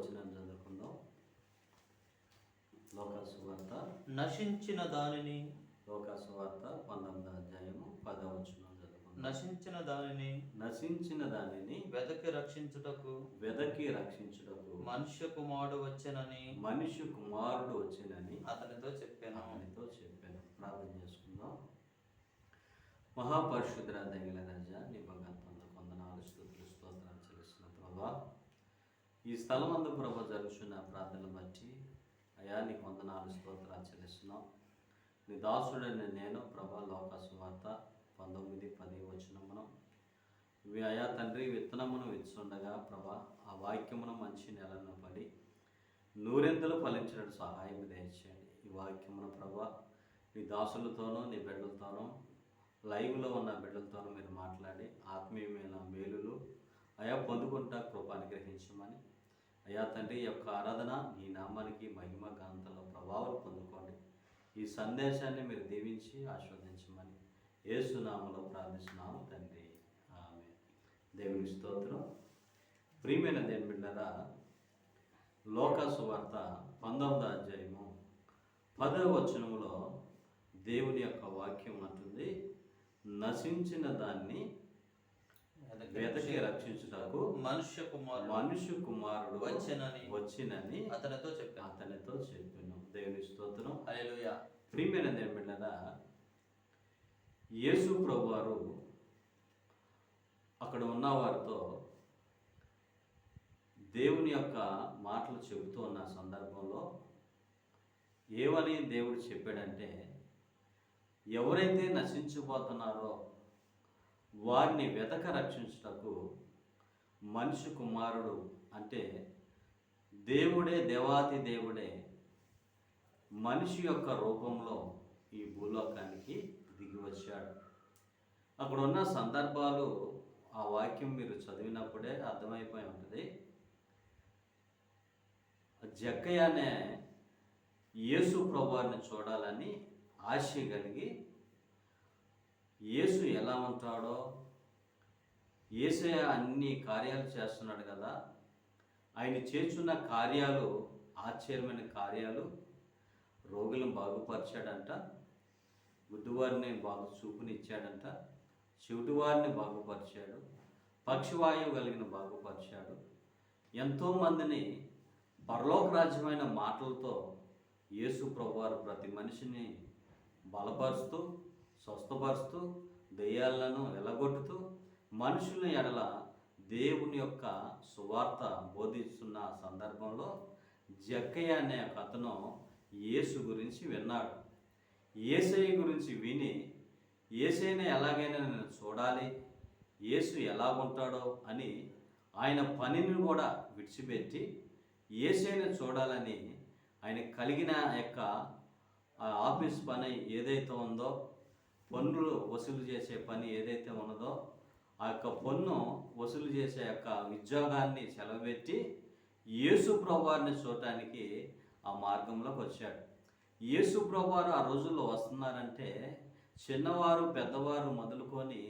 వచ్చిన చదువుకుందాం. లోకాసువార్త నశించిన దానిని లోకాసువార్త పంతొమ్మిదో అధ్యాయము పదవ చదువుకుందాం. నశించిన దానిని నశించిన దానిని వెదకి రక్షించుటకు వెదకి రక్షించుటకు మనుష్య కుమారుడు వచ్చినని మనిషి కుమారుడు వచ్చినని అతనితో చెప్పాను. అతనితో చెప్పాను. ప్రార్థన చేసుకుందాం. మహాపరిశుద్ర దైవల రజ నీ భగవంతుని కొందనాలు స్తోత్రాలు చెల్లిస్తున్న. ప్రభా ఈ స్థలం అందు ప్రభా జరుగుతున్న ప్రార్థనలు బట్టి అయా నీకు వందనాలు స్తోత్రాలు చెల్లిస్తున్నాం. నీ దాసుడని నేను ప్రభ లోకాసు వార్త పంతొమ్మిది పది వచనమును. ఇవి అయా తండ్రి విత్తనమును విచ్చుండగా ప్రభా ఆ వాక్యమును మంచి నెలను పడి నూరెంతలు ఫలించినట్టు సహాయం దయచేయండి. ఈ వాక్యమును ప్రభా నీ దాసులతోనూ నీ బిడ్డలతోనూ లైవ్లో ఉన్న బిడ్డలతోనూ మీరు మాట్లాడి ఆత్మీయమైన మేలులు అయా పొందుకుంటా కృప అనుగ్రహించమని అయ్యా తండ్రి ఈ యొక్క ఆరాధన నీ నామానికి మహిమ గాంతలో ప్రభావం పొందుకోండి. ఈ సందేశాన్ని మీరు దీవించి ఆస్వాదించమని ఏసునామలో ప్రార్థిస్తున్నాము తండ్రి. ఆమె దేవుని స్తోత్రం. ప్రియమైన దేని బిడ్డరా లోకాసు వార్త పంతొమ్మిదో అధ్యాయము పదవ వచనంలో దేవుని యొక్క వాక్యం అంటుంది నశించిన దాన్ని వెతకి రక్షించుటకు మనుష్య కుమారుడు మనుష్య కుమారుడు వచ్చెనని వచ్చినని అతనితో చెప్పాను. అతనితో చెప్పాను. దేవుని స్తోత్రం. హల్లెలూయా. ప్రియమైన దేని బిడ్డరా యేసు ప్రభువారు అక్కడ ఉన్న వారితో దేవుని యొక్క మాటలు చెబుతూ ఉన్న సందర్భంలో ఏమని దేవుడు చెప్పాడంటే ఎవరైతే నశించిపోతున్నారో వారిని వెతక రక్షించుటకు మనిషి కుమారుడు అంటే దేవుడే దేవాతి దేవుడే మనిషి యొక్క రూపంలో ఈ భూలోకానికి దిగి వచ్చాడు. అక్కడ ఉన్న సందర్భాలు ఆ వాక్యం మీరు చదివినప్పుడే అర్థమైపోయి ఉంటుంది. జక్కయ్య అనే యేసు ప్రభువారిని చూడాలని ఆశ కలిగి యేసు ఎలా ఉంటాడో? యేసే అన్ని కార్యాలు చేస్తున్నాడు కదా. ఆయన చేస్తున్న కార్యాలు ఆశ్చర్యమైన కార్యాలు. రోగులను బాగుపరిచాడంట. గుడ్డివారిని బాగు చూపునిచ్చాడంట. చెవిటివారిని బాగుపరిచాడు. పక్షివాయువు కలిగిన బాగుపరిచాడు. ఎంతోమందిని పరలోకరాజ్యమైన మాటలతో యేసు ప్రభువారు ప్రతి మనిషిని బలపరుస్తూ స్వస్థపరుస్తూ దెయ్యాలను వెలగొట్టుతూ మనుషుల ఎడల దేవుని యొక్క సువార్త బోధిస్తున్న సందర్భంలో జక్కయ్య అనే ఒక అతను యేసు గురించి విన్నాడు. ఏసయ్య గురించి విని ఏసైని ఎలాగైనా నేను చూడాలి యేసు ఎలా ఉంటాడో అని ఆయన పనిని కూడా విడిచిపెట్టి ఏసైని చూడాలని ఆయన కలిగిన యొక్క ఆఫీస్ పని ఏదైతే ఉందో పన్నులు వసూలు చేసే పని ఏదైతే ఉన్నదో ఆ యొక్క పన్ను వసూలు చేసే యొక్క ఉద్యోగాన్ని సెలవుపెట్టి యేసు ప్రభువారిని చూడటానికి ఆ మార్గంలోకి వచ్చాడు. యేసు ప్రభువారు ఆ రోజుల్లో వస్తున్నారంటే చిన్నవారు పెద్దవారు మొదలుకొని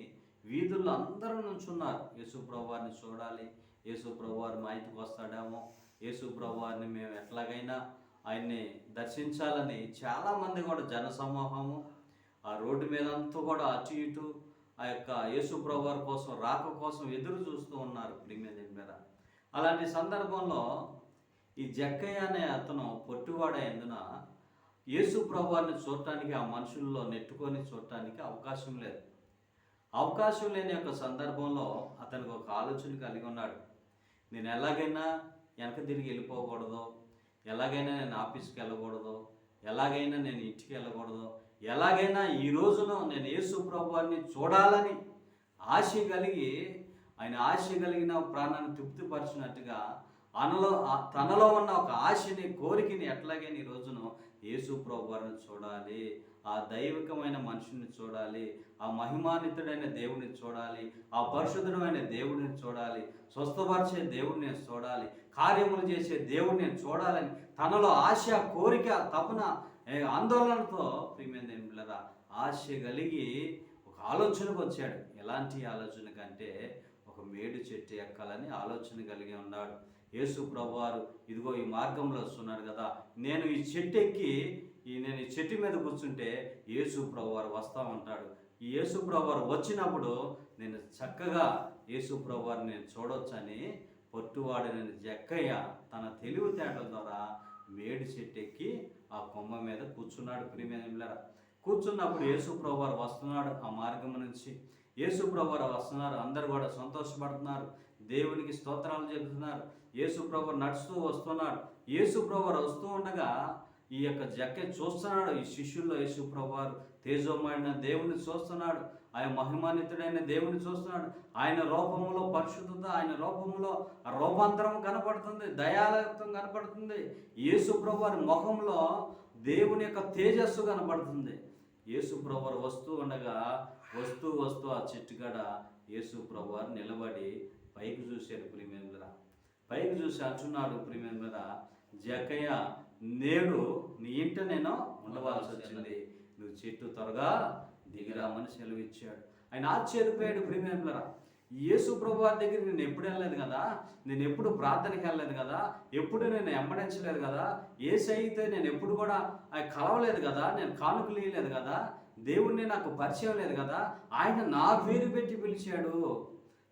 వీధుల్లో అందరూ నుంచున్నారు. యేసు ప్రభువారిని చూడాలి. యేసు ప్రభువారు మా ఇంటికి వస్తాడేమో. యేసు ప్రభువారిని మేము ఎట్లాగైనా ఆయన్ని దర్శించాలని చాలామంది కూడా జనసమూహము ఆ రోడ్డు మీద అంతా కూడా అటు ఇటు ఆ యొక్క యేసు ప్రభువారి కోసం రాక కోసం ఎదురు చూస్తూ ఉన్నారు ప్రియమైన మీద. అలాంటి సందర్భంలో ఈ జక్కయ్య అనే అతను పొట్టివాడైనందున యేసు ప్రభువారిని చూడటానికి ఆ మనుషుల్లో నెట్టుకొని చూడటానికి అవకాశం లేదు. అవకాశం లేని యొక్క సందర్భంలో అతనికి ఒక ఆలోచన కలిగి ఉన్నాడు. నేను ఎలాగైనా వెనక తిరిగి వెళ్ళిపోకూడదు. ఎలాగైనా నేను ఆఫీస్కి వెళ్ళకూడదు. ఎలాగైనా నేను ఇంటికి వెళ్ళకూడదు. ఎలాగైనా ఈ రోజున నేను యేసు ప్రభువారిని చూడాలని ఆశ కలిగి ఆయన ఆశ కలిగిన ప్రాణాన్ని తృప్తిపరిచినట్టుగా అనలో తనలో ఉన్న ఒక ఆశని కోరికని ఎట్లాగైనా ఈ రోజున యేసు ప్రభువారిని చూడాలి. ఆ దైవికమైన మనుషుని చూడాలి. ఆ మహిమానితుడైన దేవుడిని చూడాలి. ఆ పరిశుద్ధుడమైన దేవుడిని చూడాలి. స్వస్థపరిచే దేవుడిని చూడాలి. కార్యములు చేసే దేవుడిని చూడాలని తనలో ఆశ కోరిక తపన ఆందోళనతో ప్రియమైన దేవుళ్ళరా ఆశ కలిగి ఒక ఆలోచనకు వచ్చాడు. ఎలాంటి ఆలోచన కంటే ఒక మేడు చెట్టు ఎక్కాలని ఆలోచన కలిగి ఉన్నాడు. యేసు ప్రభువారు ఇదిగో ఈ మార్గంలో వస్తున్నాడు కదా నేను ఈ చెట్టు ఎక్కి ఈ నేను ఈ చెట్టు మీద కూర్చుంటే యేసు ప్రభు వారు వస్తూ ఉంటాడు. ఈ యేసు ప్రభు వారు వచ్చినప్పుడు నేను చక్కగా యేసు ప్రభు వారిని నేను చూడొచ్చని పొట్టువాడిన జక్కయ్య తన తెలివితేటల ద్వారా మేడి చెట్టు ఎక్కి ఆ కొమ్మ మీద కూర్చున్నాడు ప్రియమైన కూర్చున్నప్పుడు యేసు ప్రభువారు వస్తున్నాడు ఆ మార్గం నుంచి. యేసు ప్రభువారు వస్తున్నారు అందరు కూడా సంతోషపడుతున్నారు దేవునికి స్తోత్రాలు చెబుతున్నారు యేసు ప్రభు నడుస్తూ వస్తున్నాడు. యేసు ప్రభువారు వస్తూ ఉండగా ఈ యొక్క జక్కె చూస్తున్నాడు. ఈ శిష్యుల్లో యేసు ప్రభువారు తేజోమైన దేవుని చూస్తున్నాడు. ఆయన మహిమాన్వితుడైన దేవుని చూస్తున్నాడు. ఆయన రూపంలో పరిశుద్ధత ఆయన రూపంలో రూపాంతరం కనపడుతుంది దయాలత్వం కనపడుతుంది. యేసు ప్రభు వారి ముఖంలో దేవుని యొక్క తేజస్సు కనపడుతుంది. యేసు ప్రభు వారు వస్తూ ఉండగా వస్తూ వస్తూ ఆ చెట్టు కాడ యేసు ప్రభు వారు నిలబడి పైకి చూశాడు ప్రియమేంద్ర పైకి చూసి అంటున్నాడు ప్రియమేంద్ర జకయ్య నేడు నీ ఇంట నేను ఉండవలసి వచ్చింది. నువ్వు చెట్టు త్వరగా దిగిరామని సెలవిచ్చాడు. ఆయన ఆశ్చర్యపోయాడు ప్రియమేంద్ర యేసు ప్రభు వారి దగ్గర నేను ఎప్పుడు వెళ్ళలేదు కదా? నేను ఎప్పుడు ప్రార్థనకి వెళ్ళలేదు కదా? ఎప్పుడు నేను ఎంబడించలేదు కదా? ఏ అయితే నేను ఎప్పుడు కూడా ఆయన కలవలేదు కదా? నేను కానుకలు ఇయ్యలేదు కదా? దేవుణ్ణి నాకు పరిచయం లేదు కదా? ఆయన నా పేరు పెట్టి పిలిచాడు.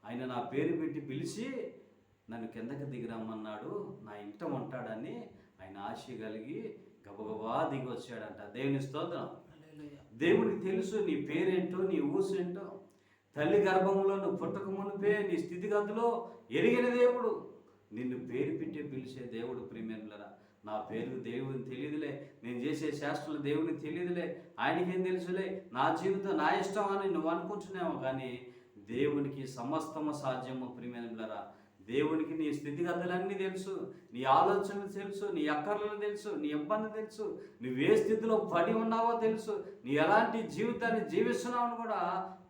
ఆయన నా పేరు పెట్టి పిలిచి నన్ను కిందకి దిగిరమ్మన్నాడు. నా ఇంట ఉంటాడని ఆయన ఆశ కలిగి గబగబా దిగి వచ్చాడంట. దేవుని స్తోత్రం. దేవుడికి తెలుసు నీ పేరేంటో నీ ఊసేంటో. తల్లి గర్భంలో నువ్వు పుట్టక మునిపే నీ స్థితిగతిలో ఎరిగిన దేవుడు. నిన్ను పేరు పెట్టి పిలిచే దేవుడు ప్రియమేనులరా. నా పేరు దేవుని తెలియదులే. నేను చేసే శాస్త్రులు దేవుని తెలియదులే. ఆయనకేం తెలుసులే? నా జీవితం నా ఇష్టం అని నువ్వు అనుకుంటున్నావు. కానీ దేవునికి సమస్తము సాధ్యము ప్రియమేనులరా. దేవునికి నీ స్థితిగతులన్నీ తెలుసు నీ ఆలోచనలు తెలుసు నీ అక్కర్లు తెలుసు నీ ఇబ్బంది తెలుసు నువ్వు ఏ స్థితిలో పడి ఉన్నావో తెలుసు నీ ఎలాంటి జీవితాన్ని జీవిస్తున్నావు కూడా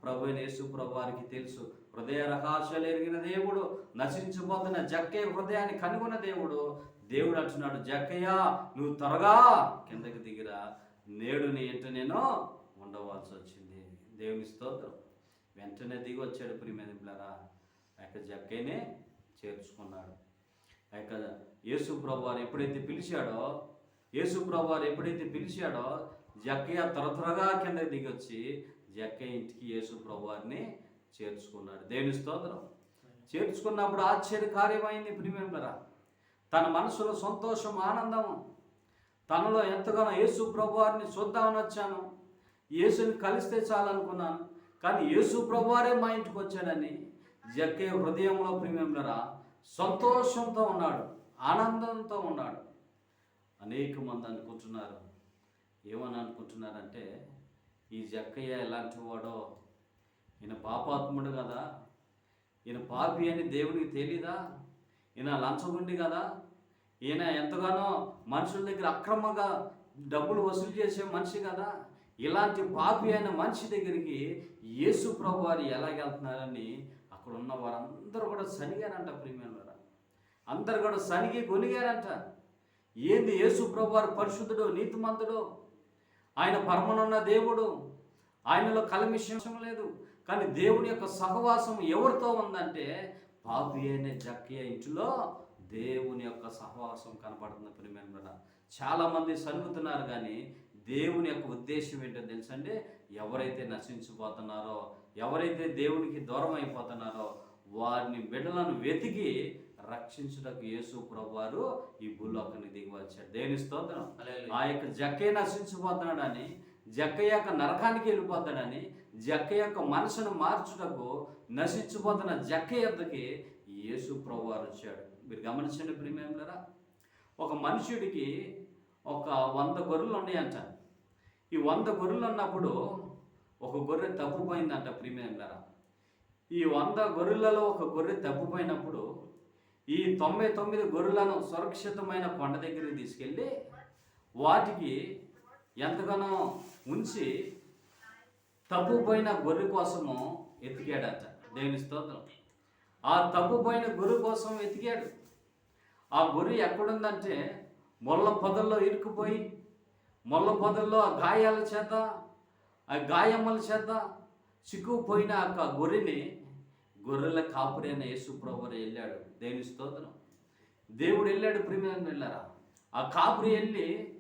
ప్రభు యేసు ప్రభు వారికి తెలుసు. హృదయ రహస్యాలు ఎరిగిన దేవుడు నశించిపోతున్న జక్కయ్య హృదయాన్ని కనుగొన్న దేవుడు దేవుడు అంటున్నాడు జక్కయ్య నువ్వు త్వరగా కిందకి దిగిరా నేడు నీ ఇంట నేను ఉండవలసి వచ్చింది. దేవుని స్తోత్రం. వెంటనే దిగి వచ్చాడు ప్రియమైన ఆ యొక్క జక్కయ్యనే చేర్చుకున్నాడు. ఆ యొక్క యేసు ప్రభువారు ఎప్పుడైతే పిలిచాడో యేసు ప్రభువారు ఎప్పుడైతే పిలిచాడో జక్కయ్య త్వర త్వరగా దిగొచ్చి జక్కయ్య ఇంటికి యేసు ప్రభువారిని చేర్చుకున్నాడు. దేవుని స్తోత్రం. చేర్చుకున్నప్పుడు ఆశ్చర్య కార్యమైంది ప్రియమేంబరా తన మనసులో సంతోషం ఆనందం. తనలో ఎంతగానో యేసు ప్రభువారిని చూద్దామని వచ్చాను. యేసుని కలిస్తే చాలనుకున్నాను. కానీ యేసు ప్రభువారే మా ఇంటికి వచ్చాడని జక్కే హృదయంలో ప్రియమేంబరా సంతోషంతో ఉన్నాడు ఆనందంతో ఉన్నాడు. అనేక మంది అనుకుంటున్నారు. ఏమని అనుకుంటున్నారంటే ఈ జక్కయ్య ఎలాంటి వాడో? ఈయన పాపాత్ముడు కదా? ఈయన పాపి అని దేవునికి తెలీదా? ఈయన లంచగుండి కదా? ఈయన ఎంతగానో మనుషుల దగ్గర అక్రమంగా డబ్బులు వసూలు చేసే మనిషి కదా? ఇలాంటి పాపి అయిన మనిషి దగ్గరికి యేసు ప్రభు వారు ఎలాగెళ్తున్నారని అక్కడ ఉన్న వారందరూ కూడా సనిగారంట ప్రియమైన అందరు కూడా సనిగి కొనిగారంట ఏంది యేసు ప్రభువారు పరిశుద్ధుడు నీతిమంతుడు? ఆయన పరమనున్న దేవుడు. ఆయనలో కలమిషం లేదు. కానీ దేవుని యొక్క సహవాసం ఎవరితో ఉందంటే పాపి అయిన జక్కియ ఇంటిలో దేవుని యొక్క సహవాసం కనపడుతుంది ప్రియమైన చాలామంది సనుగుతున్నారు కానీ దేవుని యొక్క ఉద్దేశం ఏంటో తెలుసండి? ఎవరైతే నశించిపోతున్నారో ఎవరైతే దేవునికి దూరం అయిపోతున్నారో వారిని బిడ్డలను వెతికి రక్షించుటకు యేసు ప్రభు వారు ఈ భూలోకానికి దిగి వచ్చాడు దేవుని స్తోత్రం. ఆ యొక్క జక్కే నశించిపోతున్నాడని జక్క యొక్క నరకానికి వెళ్ళిపోతాడని జక్క యొక్క మనసును మార్చుటకు నశించిపోతున్న జక్క యొద్దకి యేసు ప్రభు వారు వచ్చాడు. మీరు గమనించండి ప్రియమేంలరా ఒక మనుషుడికి ఒక వంద గొర్రెలు ఉన్నాయంట ఈ వంద గొర్రెలు ఉన్నప్పుడు ఒక గొర్రె తప్పిపోయిందంట ప్రియమేంలరా ఈ వంద గొర్రెలలో ఒక గొర్రె తప్పిపోయినప్పుడు ఈ తొంభై తొమ్మిది గొర్రెలను సురక్షితమైన కొండ దగ్గరికి తీసుకెళ్ళి వాటికి ఎంతగానో ఉంచి తప్పుపోయిన గొర్రె కోసము ఎతికాడట. దేవుని స్తోత్రం. ఆ తప్పుపోయిన గొర్రె కోసం వెతికాడు ఆ గొర్రె ఎక్కడుందంటే మొల్ల పొదల్లో ఇరుక్కుపోయి మొల్ల పొదల్లో గాయాల చేత ఆ గాయముల చేత చిక్కుపోయిన ఆ గొర్రెని గొర్రెల కాపురి యేసుప్రభు యేసు వెళ్ళాడు. దేవుని స్తోత్రం. దేవుడు వెళ్ళాడు ప్రిమియం వెళ్ళారా ఆ కాపురి వెళ్ళి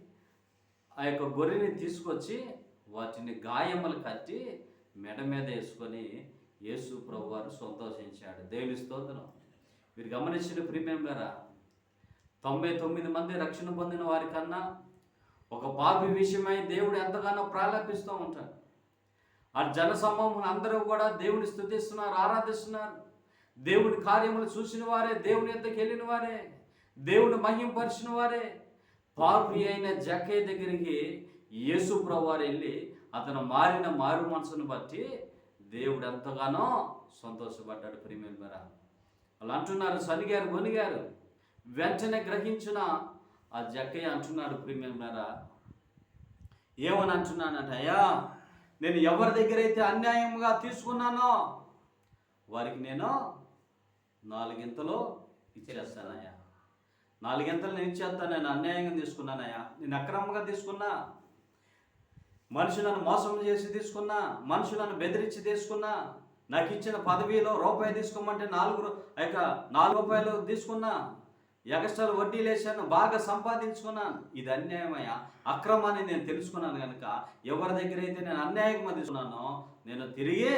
ఆ యొక్క గొర్రెని తీసుకొచ్చి వాటిని గాయములు కట్టి మెడ మీద వేసుకొని యేసు ప్రభు వారు సంతోషించాడు. దేవుని స్తోత్రం. మీరు గమనించిన గారా తొంభై తొమ్మిది మంది రక్షణ పొందిన వారి కన్నా ఒక పాపి విషయమై దేవుడు ఎంతగానో ప్రారంభిస్తూ ఉంటాడు. ఆ జన సమూహం అందరూ కూడా దేవుని స్థుతిస్తున్నారు ఆరాధిస్తున్నారు. దేవుని కార్యములు చూసిన వారే దేవుని ఎంతకు వెళ్ళిన వారే దేవుని మహింపరిచిన వారే. పాపి అయిన జకే దగ్గరికి యేసు వారు వెళ్ళి అతను మారిన మారు మనసును బట్టి దేవుడు ఎంతగానో సంతోషపడ్డాడు ప్రియమైన వాళ్ళు అంటున్నారు సనిగారు గొనిగారు. వెంటనే గ్రహించిన ఆ జక్కయ్య అంటున్నాడు ప్రియమైన ఏమని అంటున్నానంట అయ్యా నేను ఎవరి దగ్గర అయితే అన్యాయంగా తీసుకున్నానో వారికి నేను నాలుగింతలు ఇచ్చేస్తానయ్యా. నాలుగింతలు నేను ఇచ్చేస్తాను నేను అన్యాయంగా తీసుకున్నానయ్యా. నేను అక్రమంగా తీసుకున్నా. మనిషి నన్ను మోసం చేసి తీసుకున్నా. మనిషి నన్ను బెదిరించి తీసుకున్నా. నాకు ఇచ్చిన పదవిలో రూపాయి తీసుకోమంటే నాలుగు ఆ యొక్క నాలుగు రూపాయలు తీసుకున్నా. ఎగస్ట్రాలు వడ్డీ లేచాను బాగా సంపాదించుకున్నాను. ఇది అన్యాయమయ్యా. అక్రమాన్ని నేను తెలుసుకున్నాను కనుక ఎవరి దగ్గర అయితే నేను అన్యాయంగా తీసుకున్నానో నేను తిరిగి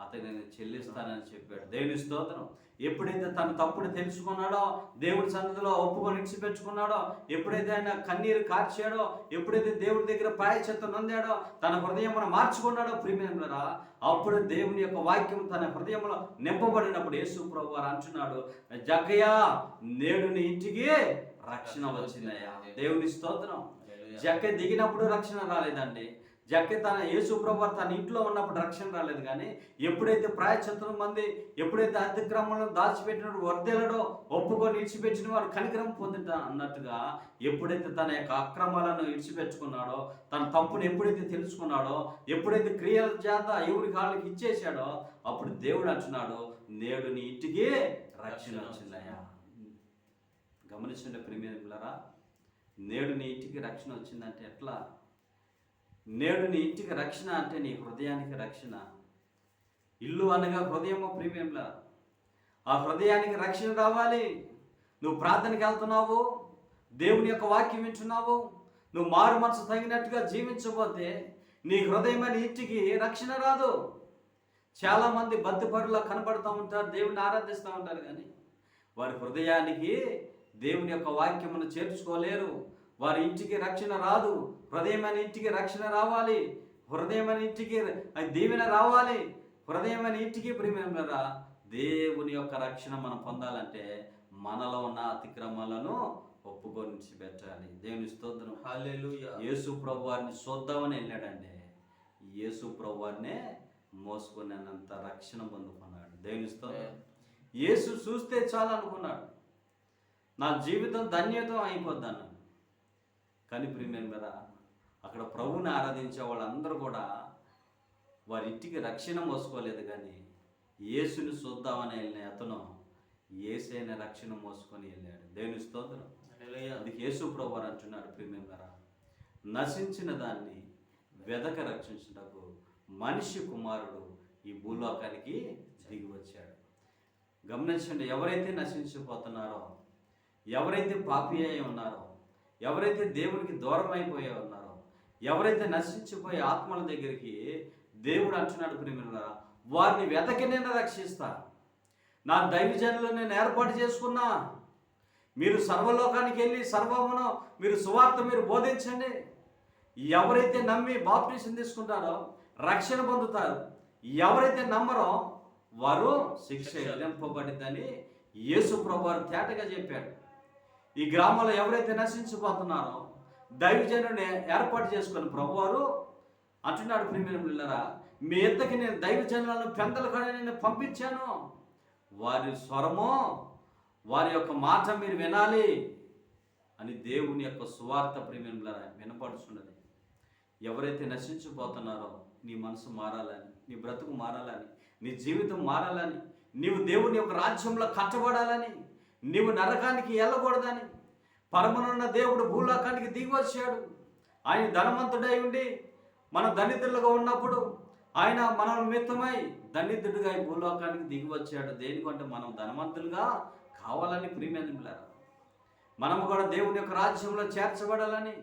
అతను నేను చెల్లిస్తానని చెప్పాడు. దేవుని స్తోత్రం. ఎప్పుడైతే తన తప్పుడు తెలుసుకున్నాడో దేవుడి సన్నిధిలో ఒప్పుకొని ఇడిచిపెట్టుకున్నాడో ఎప్పుడైతే ఆయన కన్నీరు కార్చాడో ఎప్పుడైతే దేవుడి దగ్గర ప్రాయచిత్తం నొందాడో తన హృదయమును మార్చుకున్నాడో ప్రియమేమరా అప్పుడు దేవుని యొక్క వాక్యం తన హృదయంలో నింపబడినప్పుడు యేసు ప్రభు వారు అంటున్నాడు జగ్గయ్యా నేడు నీ ఇంటికి రక్షణ వచ్చిందయ్యా. దేవుని స్తోత్రం. జక్క దిగినప్పుడు రక్షణ రాలేదండి. జక్కి తన యేసు ప్రభు తన ఇంట్లో ఉన్నప్పుడు రక్షణ రాలేదు కానీ ఎప్పుడైతే ప్రాయచిత్రం మంది ఎప్పుడైతే అతిక్రమంలో దాచిపెట్టినప్పుడు వర్దెలడో ఒప్పుకొని ఇడిచిపెట్టిన వారు కనికరం పొందుట అన్నట్టుగా ఎప్పుడైతే తన యొక్క అక్రమాలను ఇడిచిపెట్టుకున్నాడో తన తప్పును ఎప్పుడైతే తెలుసుకున్నాడో ఎప్పుడైతే క్రియల చేత ఎవరి కాళ్ళకి ఇచ్చేశాడో అప్పుడు దేవుడు అంటున్నాడు నేడు నీ ఇంటికి రక్షణ వచ్చిందయ్యా. గమనించండి ప్రేమిలరా నేడు నీ ఇంటికి రక్షణ వచ్చిందంటే ఎట్లా నేడు నీ ఇంటికి రక్షణ అంటే నీ హృదయానికి రక్షణ. ఇల్లు అనగా హృదయము ప్రీమియంలా. ఆ హృదయానికి రక్షణ రావాలి. నువ్వు ప్రార్థనకి వెళ్తున్నావు దేవుని యొక్క వాక్యం వింటున్నావు నువ్వు మారు మనసు తగినట్టుగా జీవించకపోతే నీ హృదయం అని ఇంటికి రక్షణ రాదు. చాలామంది బద్దపరులా కనపడుతూ ఉంటారు దేవుని ఆరాధిస్తూ ఉంటారు కానీ వారి హృదయానికి దేవుని యొక్క వాక్యమును చేర్చుకోలేరు. వారి ఇంటికి రక్షణ రాదు. హృదయమైన ఇంటికి రక్షణ రావాలి. హృదయమైన ఇంటికి అది దీవెన రావాలి. హృదయమైన ఇంటికి ప్రియమేమరా దేవుని యొక్క రక్షణ మనం పొందాలంటే మనలో ఉన్న అతిక్రమాలను ఒప్పుకొని పెట్టాలి దేవుని స్తోత్రం. యేసు ప్రభు వారిని చూద్దామని వెళ్ళాడండి యేసు ప్రభు వారినే మోసుకునేంత రక్షణ పొందుకున్నాడు. దేవుని స్తోత్రం. యేసు చూస్తే చాలు అనుకున్నాడు. నా జీవితం ధన్యతం అయిపోద్దాను కానీ ప్రియమైన మీద అక్కడ ప్రభుని ఆరాధించే వాళ్ళందరూ కూడా వారి ఇంటికి రక్షణ మోసుకోలేదు కానీ యేసుని చూద్దామని వెళ్ళిన అతను ఏసైన రక్షణ మోసుకొని వెళ్ళాడు. దేవుని స్తోత్రం. అందుకే యేసు ప్రభు అంటున్నాడు ప్రియమేమరా నశించిన దాన్ని వెదక రక్షించుటకు మనిషి కుమారుడు ఈ భూలోకానికి దిగి వచ్చాడు. గమనించండి ఎవరైతే నశించిపోతున్నారో ఎవరైతే పాపి అయి ఉన్నారో ఎవరైతే దేవునికి దూరం అయిపోయి ఉన్నారో ఎవరైతే నశించిపోయే ఆత్మల దగ్గరికి దేవుడు అంటున్నాడు ప్రియమేమరా వారిని వెతకి నేను రక్షిస్తా. నా దైవజనులు నేను ఏర్పాటు చేసుకున్నా. మీరు సర్వలోకానికి వెళ్ళి సర్వమును మీరు సువార్త మీరు బోధించండి. ఎవరైతే నమ్మి బాప్టిజం తీసుకుంటారో రక్షణ పొందుతారు. ఎవరైతే నమ్మరో వారు శిక్ష విధింపబడిద్దని యేసు ప్రభు తేటగా చెప్పాడు. ఈ గ్రామంలో ఎవరైతే నశించిపోతున్నారో దైవజనుని ఏర్పాటు చేసుకుని ప్రభువారు అంటున్నాడు ప్రియమైన పిల్లరా మీ ఇద్దరికి నేను దైవజనులను పెందల కూడా నేను పంపించాను. వారి స్వరము వారి యొక్క మాట మీరు వినాలి అని దేవుని యొక్క సువార్త ప్రేమిల వినపడుచున్నది. ఎవరైతే నశించిపోతున్నారో నీ మనసు మారాలని నీ బ్రతుకు మారాలని నీ జీవితం మారాలని నీవు దేవుని యొక్క రాజ్యంలో కట్టబడాలని నీవు నరకానికి వెళ్ళకూడదని. పరమనున్న దేవుడు భూలోకానికి దిగి వచ్చాడు. ఆయన ధనవంతుడై ఉండి మన దరిద్రులుగా ఉన్నప్పుడు ఆయన మన నిమిత్తమై దరిద్రుడిగా ఈ భూలోకానికి దిగి వచ్చాడు. దేనికంటే మనం ధనవంతులుగా కావాలని ప్రియమైన మనము కూడా దేవుని యొక్క రాజ్యంలో చేర్చబడాలని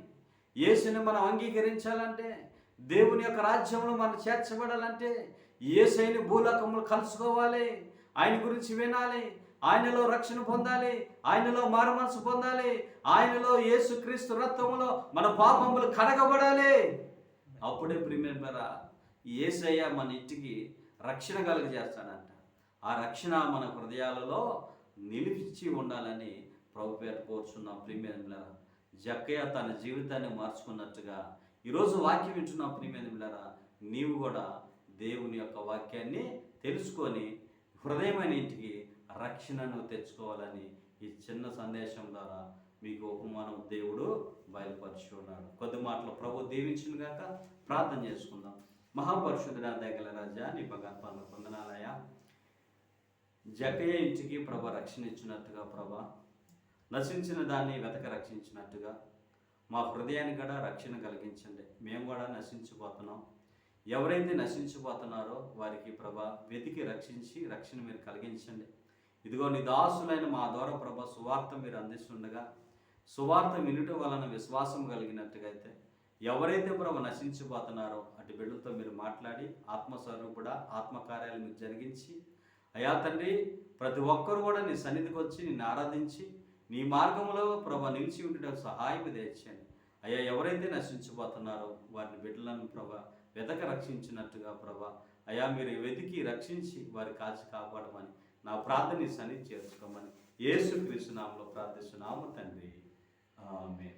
యేసుని మనం అంగీకరించాలంటే దేవుని యొక్క రాజ్యంలో మనం చేర్చబడాలంటే యేసైని భూలోకంలో కలుసుకోవాలి ఆయన గురించి వినాలి ఆయనలో రక్షణ పొందాలి ఆయనలో మారుమనసు పొందాలి ఆయనలో యేసుక్రీస్తు రత్వంలో మన పాపములు కడగబడాలి. అప్పుడే ప్రిమేర ఏసయ్య మన ఇంటికి రక్షణ కలుగజేస్తాడంట. ఆ రక్షణ మన హృదయాలలో నిలిచి ఉండాలని ప్రభు పేరు కోరుచున్నాం ప్రిమేర జక్కయ్య తన జీవితాన్ని మార్చుకున్నట్టుగా ఈరోజు వాక్యం వింటున్న ప్రిమియర్ నీవు కూడా దేవుని యొక్క వాక్యాన్ని తెలుసుకొని హృదయమైన ఇంటికి రక్షణను తెచ్చుకోవాలని ఈ చిన్న సందేశం ద్వారా మీకు ఉపమానం దేవుడు బయలుపరిచి ఉన్నాడు. కొద్ది మాటలు ప్రభు దీవించిన గాక ప్రార్థన చేసుకుందాం. మహాపరిశుద్ధుడా దగ్గర రాజా నీ భగత్వాన్ని పొందనాలయ జకయ్య ఇంటికి ప్రభ రక్షణ ఇచ్చినట్టుగా ప్రభ నశించిన దాన్ని వెతక రక్షించినట్టుగా. మా హృదయానికి కూడా రక్షణ కలిగించండి. మేము కూడా నశించిపోతున్నాం. ఎవరైతే నశించిపోతున్నారో వారికి ప్రభ వెతికి రక్షించి రక్షణ మీరు కలిగించండి. ఇదిగో నీ దాసులైన మా ద్వారా ప్రభ సువార్త మీరు అందిస్తుండగా సువార్త వినుట వలన విశ్వాసం కలిగినట్టుగా అయితే ఎవరైతే ప్రభ నశించిపోతున్నారో అటు బిడ్డలతో మీరు మాట్లాడి ఆత్మస్వరూపుడా ఆత్మకార్యాలు మీరు జరిగించి అయా తండ్రి ప్రతి ఒక్కరు కూడా నీ సన్నిధికి వచ్చి నిన్ను ఆరాధించి నీ మార్గంలో ప్రభ నిలిచి ఉండటం సహాయం తెచ్చండి అయ్యా ఎవరైతే నశించిపోతున్నారో వారిని బిడ్డలను ప్రభ వెతక రక్షించినట్టుగా ప్రభ అయా మీరు వెతికి రక్షించి వారి కాచి కాపాడమని నా ప్రార్థన సన్నిధి చేర్చుకోమని యేసుక్రీస్తు క్రీస్తునామంలో ప్రార్థిస్తున్నాము తండ్రి. ఆమె